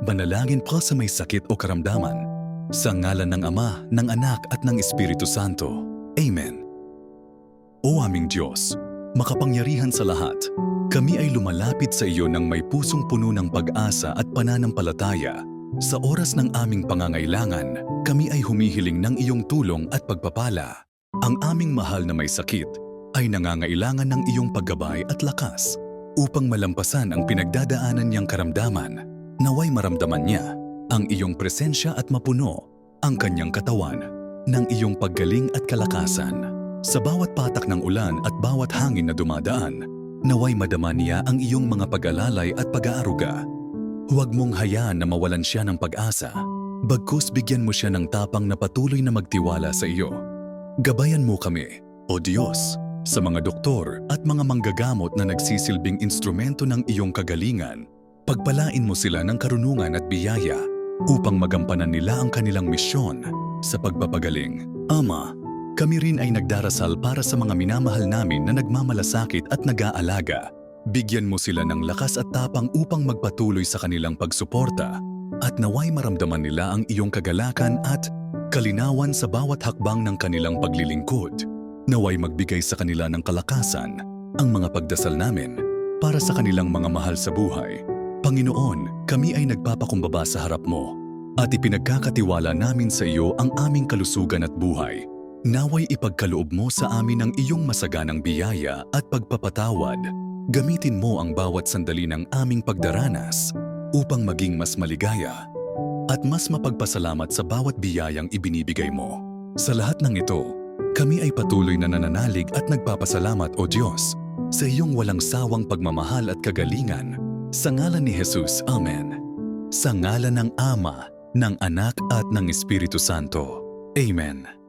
Manalangin ka sa may sakit o karamdaman. Sa ngalan ng Ama, ng Anak at ng Espiritu Santo. Amen. O aming Diyos, makapangyarihan sa lahat, kami ay lumalapit sa iyo ng may pusong puno ng pag-asa at pananampalataya. Sa oras ng aming pangangailangan, kami ay humihiling ng iyong tulong at pagpapala. Ang aming mahal na may sakit ay nangangailangan ng iyong paggabay at lakas upang malampasan ang pinagdadaanan niyang karamdaman. Naway maramdaman niya ang iyong presensya at mapuno ang kanyang katawan ng iyong paggaling at kalakasan. Sa bawat patak ng ulan at bawat hangin na dumadaan, naway madama niya ang iyong mga pag-alalay at pag-aaruga. Huwag mong hayaan na mawalan siya ng pag-asa. Bagkus bigyan mo siya ng tapang na patuloy na magtiwala sa iyo. Gabayan mo kami, O Diyos, sa mga doktor at mga manggagamot na nagsisilbing instrumento ng iyong kagalingan. Pagpalain mo sila ng karunungan at biyaya upang magampanan nila ang kanilang misyon sa pagpapagaling. Ama, kami rin ay nagdarasal para sa mga minamahal namin na nagmamalasakit at nag-aalaga. Bigyan mo sila ng lakas at tapang upang magpatuloy sa kanilang pagsuporta at naway maramdaman nila ang iyong kagalakan at kalinawan sa bawat hakbang ng kanilang paglilingkod. Naway magbigay sa kanila ng kalakasan ang mga pagdasal namin para sa kanilang mga mahal sa buhay. Panginoon, kami ay nagpapakumbaba sa harap mo at ipinagkakatiwala namin sa iyo ang aming kalusugan at buhay. Naway ipagkaloob mo sa amin ang iyong masaganang biyaya at pagpapatawad. Gamitin mo ang bawat sandali ng aming pagdaranas upang maging mas maligaya at mas mapagpasalamat sa bawat biyayang ibinibigay mo. Sa lahat ng ito, kami ay patuloy na nananalig at nagpapasalamat o Diyos sa iyong walang sawang pagmamahal at kagalingan. Sa ngalan ni Jesus, Amen. Sa ngalan ng Ama, ng Anak at ng Espiritu Santo. Amen.